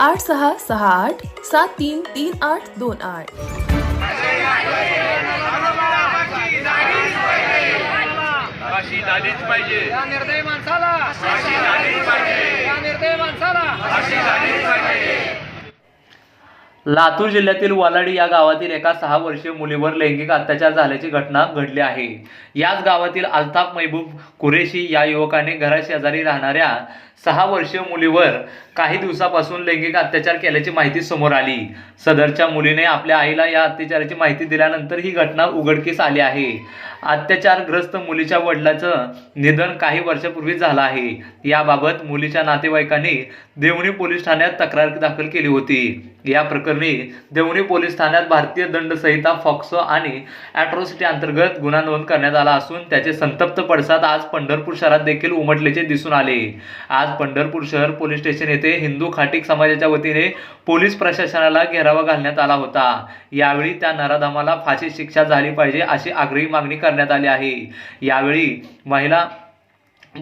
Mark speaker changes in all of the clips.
Speaker 1: आठ सहा सहा आठ सात तीन तीन आठ दोन आठ.
Speaker 2: निर्दयी माणसाला. निर्दयी माणसाला.
Speaker 3: लातूर जिल्ह्यातील वालाडी या गावातील एका सहा वर्षीय मुलीवर लैंगिक अत्याचार झाल्याची घटना घडली आहे. याच गावातील अल्ताफ महबूब कुरेशी या युवकाने घराशेजारी राहणाऱ्या सहा वर्षीय मुलीवर काही दिवसापासून लैंगिक अत्याचार केल्याची माहिती समोर आली. सदरच्या मुलीने आपल्या आईला या अत्याचाराची माहिती दिल्यानंतर ही घटना उघडकीस आली आहे. अत्याचारग्रस्त मुलीच्या वडिलाचं निधन काही वर्षापूर्वी झालं आहे. याबाबत मुलीच्या नातेवाईकांनी देवणी पोलीस ठाण्यात तक्रार दाखल केली होती. या प्रकरणी देवणी पोलीस ठाण्यात भारतीय दंड संहिता फॉक्सो आणि अॅट्रॉसिटी अंतर्गत गुन्हा नोंद करण्यात आला असून त्याचे संतप्त पडसाद आज पंढरपूर शहरात देखील उमटल्याचे दिसून आले. आज पंढरपूर शहर पोलीस स्टेशन येथे हिंदू खाटीक समाजाच्या वतीने पोलीस प्रशासनाला घेरावा घालण्यात आला होता. यावेळी त्या नराधामाला फाशी शिक्षा झाली पाहिजे अशी आग्रही मागणी करण्यात आली आहे. यावेळी महिला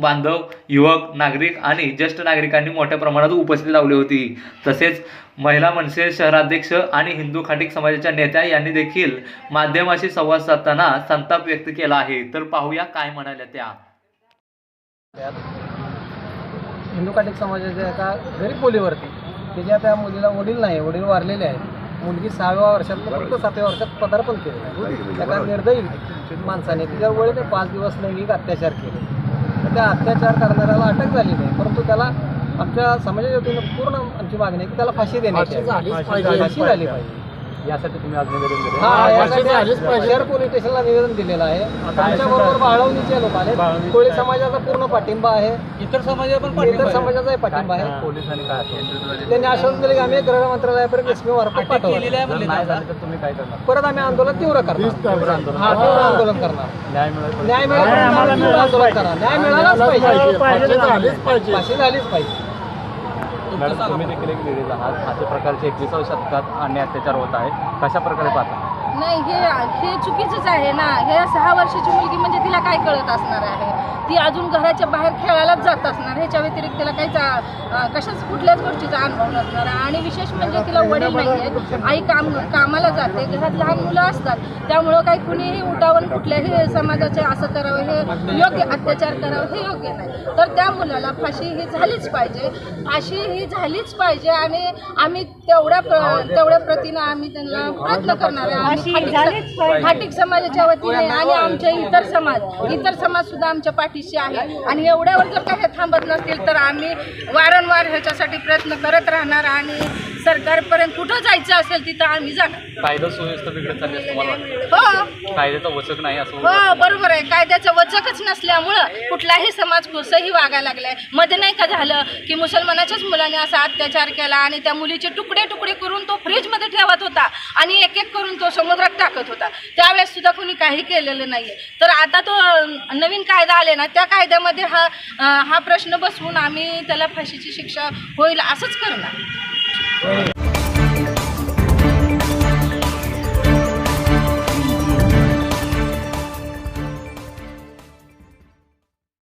Speaker 3: बांधव युवक नागरिक आणि ज्येष्ठ नागरिकांनी मोठ्या प्रमाणात उपस्थिती लावली होती. तसेच महिला मनसे शहराध्यक्ष आणि हिंदू खाटीक समाजाच्या नेत्या यांनी देखील माध्यमाशी संवाद साधताना संताप व्यक्त केला आहे. तर पाहूया काय म्हणाल्या त्या.
Speaker 2: हिंदू खाटिक समाजाच्या एका गरीब मुलीवरती तिच्या त्या मुलीला वडील नाही वडील वारलेले आहेत. मुलगी सहाव्या वर्षात फक्त सातव्या वर्षात पदार्पण केलं. एका निर्दयी माणसाने तिच्यावर वडील पाच दिवस लैंगिक अत्याचार केले. तर त्या अत्याचार करणाऱ्याला अटक झाली नाही परंतु त्याला आमच्या समाजाच्या वतीनं पूर्ण आमची मागणी आहे की त्याला फाशी देण्याची. फाशी झाली पाहिजे.
Speaker 3: यासाठी तुम्ही आज निवेदन दिले
Speaker 2: हा शहर पोलीस स्टेशनला निवेदन दिलेलं आहे. आमच्या बरोबर बाळवणीचे लोक आले कोळी समाजाचा पूर्ण पाठिंबा आहे. इतर समाजाचा पण इतर समाजाचाही पाठिंबा आहे.
Speaker 3: पोलिसांनी काय असेल
Speaker 2: त्यांनी आश्वासन दिले की आम्ही गृह मंत्रालयापर्यंत एसपी मार्फत पाठवलं
Speaker 3: नाही झालं तर तुम्ही काय करणार?
Speaker 2: परत आम्ही आंदोलन तीव्र करणार. हा तीव्र आंदोलन करणार.
Speaker 3: न्याय मिळेल
Speaker 2: न्याय मिळाला आंदोलन करणार न्याय मिळालाच पाहिजे. झालीच पाहिजे.
Speaker 3: मॅडम तुम्ही देखील एक लेडीज आहात. अशा प्रकारचे एकविसाव्या शतकात अन्य अत्याचार होत आहे कशा प्रकारे पाहता?
Speaker 4: नाही हे हे चुकीचंच आहे ना. हे सहा वर्षाची मुलगी म्हणजे तिला काय कळत असणार आहे? ती अजून घराच्या बाहेर खेळायलाच जात असणार. ह्याच्या व्यतिरिक्त तिला काहीच अं, कशाच कुठल्याच गोष्टीचा अनुभव नसणार आहे. आणि विशेष म्हणजे तिला वडील नाही आहेत आई काम कामाला जाते. घरात लहान मुलं असतात. त्यामुळं काही कुणीही उठावून कुठल्याही समाजाचे असं करावं योग्य अत्याचार करावं हे योग्य नाही. तर त्या मुलाला फाशी ही झालीच पाहिजे. फाशी ही झालीच पाहिजे आणि आम्ही तेवढ्या प्र- तेवढ्या प्रतीनं आम्ही त्यांना प्रयत्न करणार आहे. खाटीक समाजाच्या वतीने आणि आमचे इतर समाज इतर समाज सुद्धा आमच्या पाठीशी आहे. आणि एवढ्यावर जर काही थांबत नसतील तर आम्ही वारंवार ह्याच्यासाठी प्रयत्न करत राहणार आणि सरकारपर्यंत कुठं जायचं असेल तिथं आम्ही जाणार
Speaker 3: कायदा सुव्यवस्था बिघडत चालली असं मला वाटतं.
Speaker 4: हो.
Speaker 3: कायद्याचं वचक नाही असं
Speaker 4: हो बरोबर आहे. कायद्याचं वचकच नसल्यामुळं कुठलाही समाज कुसही वागायला लागलाय. मध्ये नाही का झालं की मुसलमानाच्याच मुलाने असा अत्याचार केला आणि त्या मुलीचे तुकडे तुकडे करून तो फ्रीजमध्ये ठेवत होता आणि एक एक करून तो समुद्रात टाकत होता. त्यावेळेस सुद्धा कोणी काही केलेलं नाहीये. तर आता तो अं, नवीन कायदा आले ना त्या कायद्यामध्ये हा अं, हा प्रश्न बसवून आम्ही त्याला फाशीची शिक्षा होईल असंच करणार. Right.